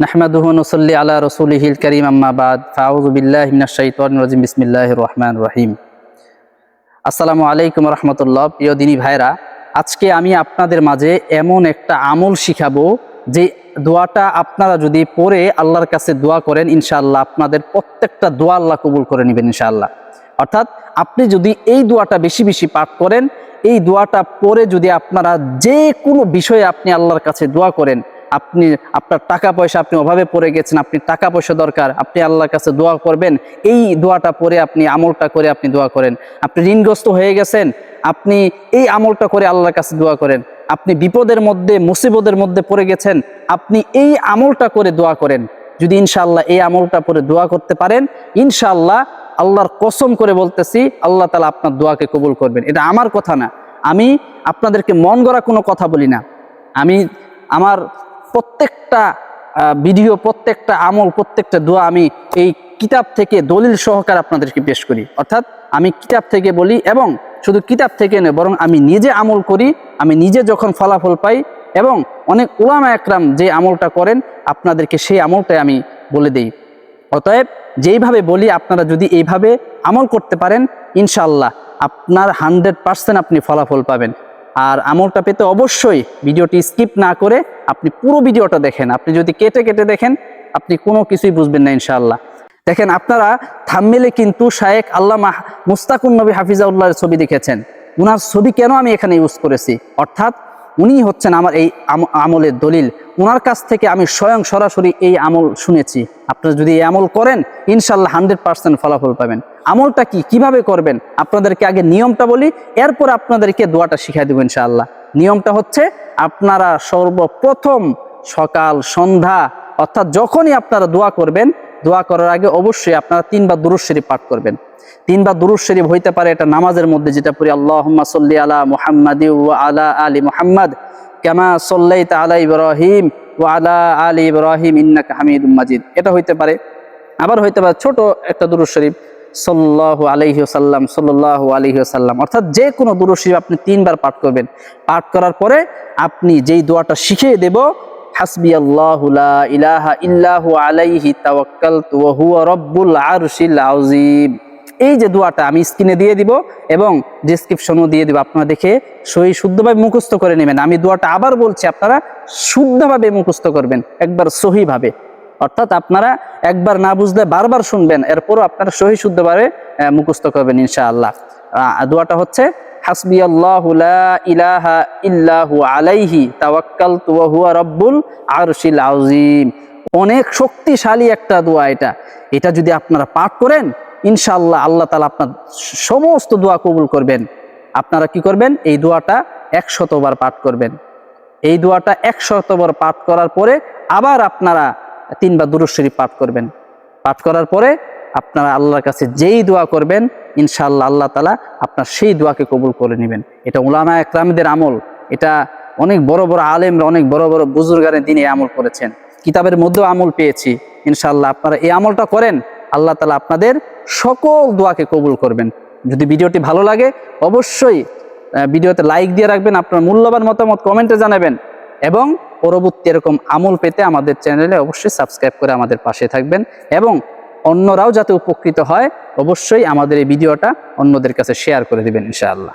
নাহমাদুহু নসল্লি আলা রসুলিহিল করিম আম্মাবাদ ফাউযু বিল্লাহি মিনাশ শাইতানির রাজিম। বিসমিল্লাহির রহমানির রহিম। আসসালামু আলাইকুম রহমতুল্লাহ। প্রিয় দিনী ভাইরা আজকে আমি আপনাদের মাঝে এমন একটা আমল শিখাবো যে দোয়াটা আপনারা যদি পড়ে আল্লাহর কাছে দোয়া করেন, ইনশাআল্লাহ আপনাদের প্রত্যেকটা দোয়া আল্লাহ কবুল করে নেবেন, ইনশাআল্লাহ। অর্থাৎ আপনি যদি এই দোয়াটা বেশি বেশি পাঠ করেন, এই দোয়াটা পড়ে যদি আপনারা যে কোনো বিষয়ে আপনি আল্লাহর কাছে দোয়া করেন আপনি, আপনার টাকা পয়সা আপনি অভাবে পড়ে গেছেন, আপনি টাকা পয়সা দরকার, আপনি আল্লাহর কাছে দোয়া করবেন, এই দোয়াটা পরে আপনি, আমলটা করে আপনি দোয়া করেন। আপনি ঋণগ্রস্ত হয়ে গেছেন, আপনি এই আমলটা করে আল্লাহর কাছে দোয়া করেন। আপনি বিপদের মধ্যে, মুসিবতের মধ্যে পড়ে গেছেন, আপনি এই আমলটা করে দোয়া করেন। যদি ইনশাআল্লাহ এই আমলটা পরে দোয়া করতে পারেন, ইনশাআল্লাহ আল্লাহর কসম করে বলতেছি, আল্লাহ তালা আপনার দোয়াকে কবুল করবেন। এটা আমার কথা না। আমি আপনাদেরকে মন গড়া কোনো কথা বলি না। আমি আমার প্রত্যেকটা ভিডিও, প্রত্যেকটা আমল, প্রত্যেকটা দোয়া আমি এই কিতাব থেকে দলিল সহকার আপনাদেরকে পেশ করি। অর্থাৎ আমি কিতাব থেকে বলি এবং শুধু কিতাব থেকে নয়, বরং আমি নিজে আমল করি, আমি নিজে যখন ফলাফল পাই এবং অনেক উলামা একরাম যে আমলটা করেন, আপনাদেরকে সেই আমলটাই আমি বলে দেই। অতএব যেইভাবে বলি, আপনারা যদি এইভাবে আমল করতে পারেন ইনশাল্লাহ আপনার হান্ড্রেড পার্সেন্ট আপনি ফলাফল পাবেন। আর আমলটা পেতে অবশ্যই ভিডিওটি স্কিপ না করে আপনি পুরো ভিডিওটা দেখেন। আপনি যদি কেটে কেটে দেখেন, আপনি কোনো কিছুই বুঝবেন না ইনশাআল্লাহ। দেখেন, আপনারা থাম্মেলে কিন্তু শায়েক আল্লাহ মুস্তাকুন নবী হাফিজাউল্লাহর ছবি দেখেছেন। উনার ছবি কেন আমি এখানে ইউজ করেছি? অর্থাৎ উনি হচ্ছেন আমার এই আম- আমলের দলিল। ওনার কাছ থেকে আমি স্বয়ং সরাসরি এই আমল শুনেছি। আপনারা যদি এই আমল করেন ইনশাল্লাহ হান্ড্রেড পার্সেন্ট ফলাফল পাবেন। আমলটা কি? কীভাবে করবেন? আপনাদেরকে আগে নিয়মটা বলি, এরপর আপনাদেরকে দোয়াটা শিখাই দেবো ইনশাআল্লাহ। নিয়মটা হচ্ছে আপনারা সর্বপ্রথম সকাল, সন্ধ্যা, অর্থাৎ যখনই আপনারা দোয়া করবেন, দোয়া করার আগে অবশ্যই আপনারা তিনবার দুরুজ শরীফ পাঠ করবেন। তিনবার দুরুজ শরীফ হইতে পারে এটা নামাজের মধ্যে যেটা পড়ি, আল্লাহুম্মা সাল্লি আলা মুহাম্মাদ আলা আলি মুহাম্মাদ কামা সাল্লাইতা আলা ইব্রাহিম ওয়া আলা আলি ইব্রাহিম ইন্নাকা হামিদুম মাজিদ। এটা হইতে পারে। আবার হইতে পারে ছোট একটা দুরুজ শরীফ ওয়াসাল্লাম, সাল্লাল্লাহু আলাইহি ওয়াসাল্লাম। অর্থাৎ যে কোনো দুরুজ শরীফ আপনি তিনবার পাঠ করবেন। পাঠ করার পরে আপনি যেই দোয়াটা শিখিয়ে দেব হাসবি আল্লাহ ইলাহা আলাইহি আযীম। এই যে দোয়াটা আমি স্ক্রিনে দিয়ে দিব এবং ডিসক্রিপশনও দিয়ে দিব আপনারা দেখে সহি শুদ্ধভাবে মুখস্থ করে নেবেন। আমি দোয়াটা আবার বলছি, আপনারা শুদ্ধভাবে মুখস্থ করবেন, একবার সহিভাবে। অর্থাৎ আপনারা একবার না বুঝলে বারবার শুনবেন, এরপরও আপনারা সহি শুদ্ধভাবে মুখস্থ করবেন ইনশাআল্লাহ। দোয়াটা হচ্ছে হাসবি ইলাহা ইল্লাহু আলাইহি রব্বুল আরশিল আযীম। অনেক শক্তিশালী একটা দোয়া এটা। এটা যদি আপনারা পাঠ করেন, ইনশাআল্লাহ আল্লাহ তাআলা আপনার সমস্ত দোয়া কবুল করবেন। আপনারা কি করবেন? এই দোয়াটা একশতবার পাঠ করবেন। এই দোয়াটা একশতবার পাঠ করার পরে আবার আপনারা তিনবার দুরুদ শরীফ পাঠ করবেন। পাঠ করার পরে আপনারা আল্লাহর কাছে যেই দোয়া করবেন, ইনশাআল্লাহ আল্লাহ তালা আপনার সেই দোয়াকে কবুল করে নেবেন। এটা উলামা একরামদের আমল। এটা অনেক বড় বড় আলেমরা, অনেক বড় বড় বুজুর্গারের দিনে আমল করেছেন। কিতাবের মধ্যেও আমল পেয়েছি, ইনশাআল্লাহ আপনারা এই আমলটা করেন, আল্লাহ তালা আপনাদের সকল দোয়াকে কবুল করবেন। যদি ভিডিওটি ভালো লাগে, অবশ্যই ভিডিওতে লাইক দিয়ে রাখবেন, আপনার মূল্যবান মতামত কমেন্টে জানাবেন। এবং পরবর্তী এরকম আমল পেতে আমাদের চ্যানেলে অবশ্যই সাবস্ক্রাইব করে আমাদের পাশে থাকবেন এবং অন্যরাও যাতে উপকৃত হয়, অবশ্যই আমাদের এই ভিডিওটা অন্যদের কাছে শেয়ার করে দেবেন, ইনশাআল্লাহ।